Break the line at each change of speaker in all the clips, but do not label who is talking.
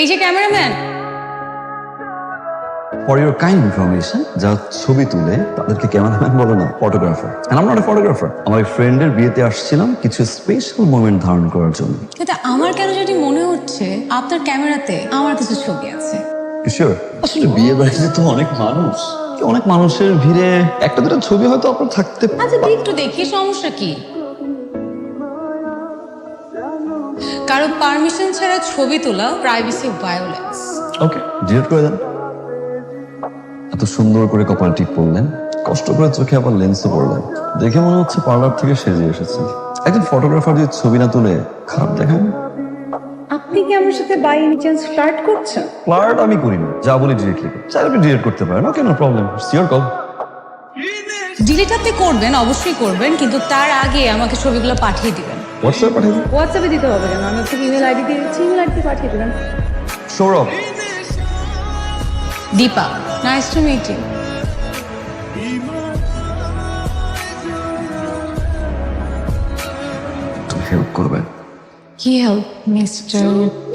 এই যে cameraman.
For your kind information যা ছবি তুলে তাদেরকে ক্যামেরাম্যান বলে না ফটোগ্রাফার আর আমরা ফটোগ্রাফার আমার ফ্রেন্ডের বিয়েতে আসছিলাম কিছু স্পেশাল মোমেন্ট ধারণ করার জন্য।
কিন্তু আমার কেন যদি মনে হচ্ছে আপনার ক্যামেরাতে আমার কিছু ছবি আছে।
শিওর আসলে বিয়ে বাড়িতে তো অনেক মানুষ। অনেক মানুষের ভিড়ে একটা দুটো ছবি হয়তো আপনার থাকতে
আচ্ছা একটু দেখি সমস্যা কি? কারও পারমিশন ছাড়া ছবি তোলা প্রাইভেসি ভায়োলেন্স
ওকে ডিলিট করে দেন। এত সুন্দর করে কপাল টিপ পরলেন কষ্ট করে চোখে আবার লেন্সও পড়লেন। দেখে মনে হচ্ছে পার্লার থেকে সেজে এসেছে একজন ফটোগ্রাফার যদি ছবি না তুলে খারাপ দেখান
আপনি কি আমার সাথে বাই এনি চান্স ফ্লার্ট করছেন?
ফ্লার্ট আমি করি না যা বলি ডিরেক্টলি চাইলে আপনি ডিলিট করতে পারেন okay no problem sure call
delete আপনি করবেন অবশ্যই করবেন কিন্তু তার আগে আমাকে ছবিগুলো পাঠিয়ে দিবেন।
হোয়াটসঅ্যাপ পাঠিয়ে দিন।
হোয়াটসঅ্যাপে দিতে হবে কেন? আমি আপনাকে ইমেল আইডি দিয়ে দিচ্ছি ইমেল আইডি পাঠিয়ে দেবেন।
Saurav.
Dipa nice to meet you
help করবেন
কি হেল্প মিস্টার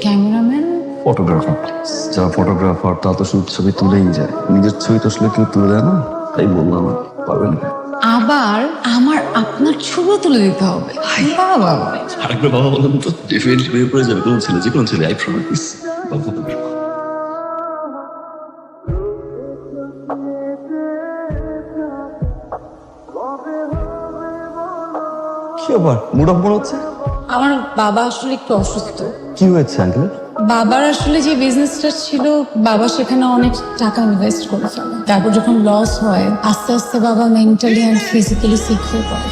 ক্যামেরাম্যান
ফটোগ্রাফার যারা ফটোগ্রাফার তা তো শুধু ছবি তুলেই যায়। নিজের ছবি তো আসলে কেউ তুলে দেয় না। তাই বললাম আর পারবেন
আবার আমার আপনার ছবি তুলে দিতে হবে। বাবা।
আরেকবার বাবা বললাম তো ডেফিনেটলি বিয়ে করে যাবে কোন ছেলে যে কোন ছেলে আই প্রমিস কি আবার মুড অফ মনে হচ্ছে?
আমার বাবা আসলে একটু অসুস্থ।
কি হয়েছে আঙ্কেল
বাবার আসলে যে বিজনেসটা ছিল বাবা সেখানে অনেক টাকা ইনভেস্ট করে ফেলে। তারপর যখন লস হয় আস্তে আস্তে বাবা মেন্টালি অ্যান্ড ফিজিক্যালি সিক হয়ে পড়ে।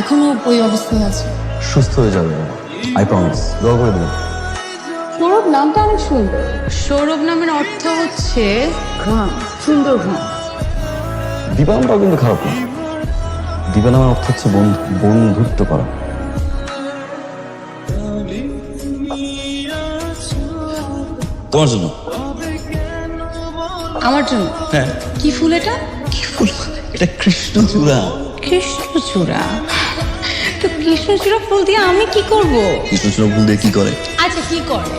এখনও ওই অবস্থায় আছে।
সুস্থ হয়ে যাবে আই প্রমিস দোয়া করে দেবেন।
সৌরভ নামটা অনেক সুন্দর।
সৌরভ নামের অর্থ হচ্ছে
ঘাম সুন্দর ঘাম
দীপা নামটাও কিন্তু খারাপ না। দীপা নামের অর্থ হচ্ছে বন্ধু বন্ধুত্ব করা। তোমার জন্য।
আমার জন্য?
হ্যাঁ।
কি ফুল এটা?
কি ফুল? এটা কৃষ্ণচূড়া।
কৃষ্ণচূড়া? তো কৃষ্ণচূড়া ফুল দিয়ে আমি কি করব?
কৃষ্ণচূড়া ফুল দিয়ে কি করে?
আচ্ছা কি করে?